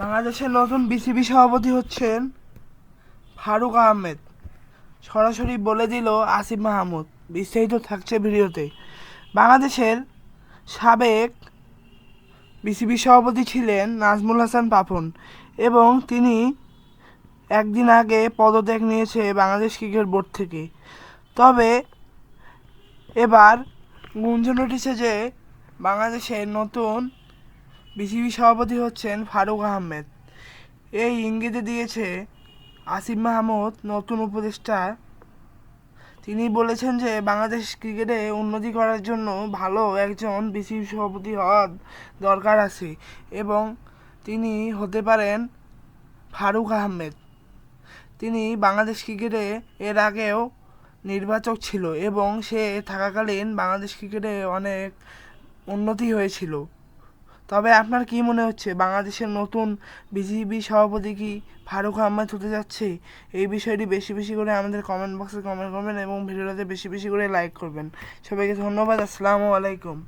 বাংলাদেশের নতুন বিসিবি সভাপতি হচ্ছেন ফারুক আহমেদ। সরাসরি বলে দিল আসিফ মাহমুদ। বিস্তারিত থাকছে ভিডিওতে। বাংলাদেশের সাবেক বিসিবি সভাপতি ছিলেন নাজমুল হাসান পাপন এবং তিনি একদিন আগে পদত্যাগ নিয়েছে বাংলাদেশ ক্রিকেট বোর্ড থেকে। তবে এবার গুঞ্জন উঠেছে যে বাংলাদেশের নতুন বিসিবি সভাপতি হচ্ছেন ফারুক আহমেদ। এই ইঙ্গিতে দিয়েছে আসিফ মাহমুদ, নতুন উপদেষ্টা। তিনি বলেছেন যে, বাংলাদেশ ক্রিকেটে উন্নতি করার জন্য ভালো একজন বিসিবি সভাপতি হওয়ার দরকার আছে এবং তিনি হতে পারেন ফারুক আহমেদ। তিনি বাংলাদেশ ক্রিকেটে এর আগেও নির্বাচক ছিল এবং সে থাকাকালীন বাংলাদেশ ক্রিকেটে অনেক উন্নতি হয়েছিল। তবে আপনার কি মনে হচ্ছে, বাংলাদেশের নতুন বিজিবি সভাপতি কি ফারুক আহমেদ হতে যাচ্ছে? এই বিষয়টি বেশি বেশি করে আমাদের কমেন্ট বক্সে কমেন্ট করবেন এবং ভিডিওটাতে বেশি বেশি করে লাইক করবেন। সবাইকে ধন্যবাদ, আসসালামু আলাইকুম।